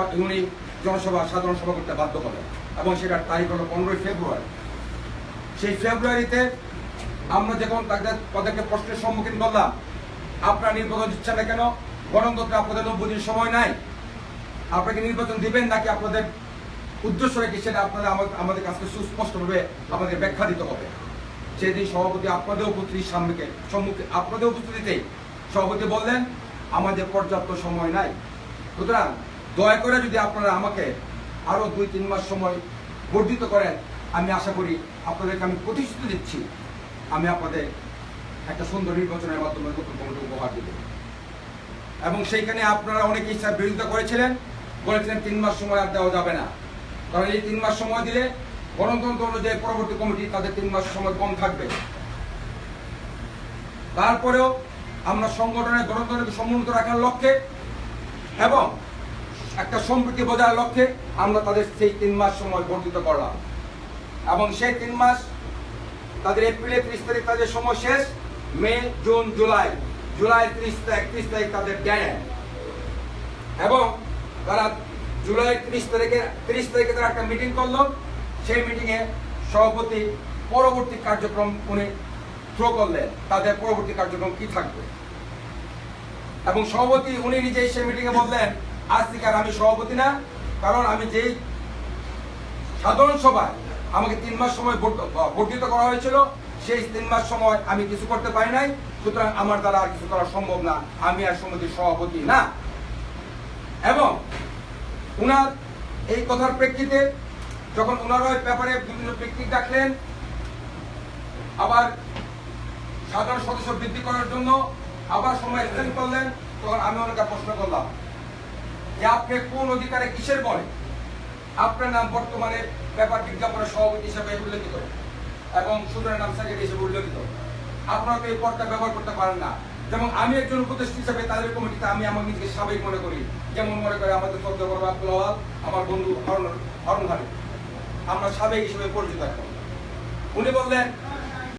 উনি জনসভা, সাধারণ সভা করতে বাধ্য হলেন এবং সেটার তারিখ হলো পনেরোই ফেব্রুয়ারি। সেই ফেব্রুয়ারিতে আমরা যখন তাদের তাদেরকে প্রশ্নের সম্মুখীন করলাম আপনারা নির্বাচন দিচ্ছেন না কেন? গণতন্ত্রে আপনাদের নব্বই দিন সময় নাই। আপনাকে নির্বাচন দিবেন নাকি আপনাদের উদ্দেশ্য রেখে সেটা আপনাদের আমা- আমাদের কাছে সুস্পষ্টভাবে আমাদের ব্যাখ্যা দিতে হবে। সেদিন সভাপতি আপনাদের উপস্থিতির সামনে সম্মুখে আপনাদের উপস্থিতিতেই সভাপতি বললেন, আমাদের পর্যাপ্ত সময় নাই। সুতরাং দয়া করে যদি আপনারা আমাকে আরও দুই, তিন মাস সময় বর্ধিত করেন, আমি আশা করি আপনাদেরকে আমি প্রতিশ্রুতি দিচ্ছি, আমি আপনাদের একটা সুন্দর নির্বাচনের মাধ্যমে নতুন কমিটি উপহার দেব এবং সেইখানে আপনারা অনেকেই স্যার বিরোধিতা করেছিলেন, বলেছিলেন তিন মাস সময় আর দেওয়া যাবে না। কারণ এই তিন মাস সময় দিলে গণতন্ত্র অনুযায়ী পরবর্তী কমিটি তাদের তিন মাস সময় কম থাকবে। তারপরেও আমরা সংগঠনের গণতন্ত্রকে সমুন্নত রাখার লক্ষ্যে এবং একটা সম্প্রীতি বজায়ের লক্ষ্যে আমরা তাদের সেই তিন মাস সময় বর্ধিত করলাম। এবং সেই তিন মাস তাদের এপ্রিলের ত্রিশ তারিখ তাদের সময় শেষ, মে, জুন, জুলাই জুলাই ত্রিশ একত্রিশ তারিখ তাদের দেয় এবং তারা জুলাই ত্রিশ তারিখে ত্রিশ তারিখে তারা একটা মিটিং করল। সেই মিটিংয়ে সভাপতি পরবর্তী কার্যক্রম উনি থ্রো করলেন। তাদের পরবর্তী কার্যক্রম কি থাকবে? এবং সভাপতি উনি নিজেই সেই মিটিংয়ে বললেন আজ থেকে আর আমি সভাপতি না, কারণ আমি যেই সাধারণ সভায় আমাকে তিন মাস সময় বর্ধ- বর্ধিত করা হয়েছিল, সেই তিন মাস সময় আমি কিছু করতে পারি নাই, সুতরাং আমার দ্বারা আর কিছু করা সম্ভব না, আমি আর সমিতির সভাপতি না। এবং উনার এই কথার প্রেক্ষিতে যখন ওনারা ওই ব্যাপারে বিভিন্ন পিকনিক ডাকলেন, আবার সাধারণ সদস্য বৃদ্ধি করার জন্য আবার সময় এক্সটেন্ড করলেন, তখন আমি ওনাকে প্রশ্ন করলাম যে আপনি কোন অধিকারে কিসের বলে? আপনার নাম বর্তমানে ব্যাপার বিজ্ঞাপনের সভাপতি হিসেবে উল্লেখিত এবং সুন্দরের নাম সেক্রেটারি হিসেবে উল্লেখিত। আপনারা তো এই পদটা ব্যবহার করতে পারেন না। যেমন আমি একজন উপদেষ্টা হিসেবে তাদের কমিটিতে আমি আমার নিজেকে সাবেক মনে করি। যেমন মনে করে আমাদের শ্রদ্ধা বড় আব্দুল আমার বন্ধু অরুণ অরুণ হারি। আমরা সাবেক হিসেবে পরিচিত এখন। উনি বললেন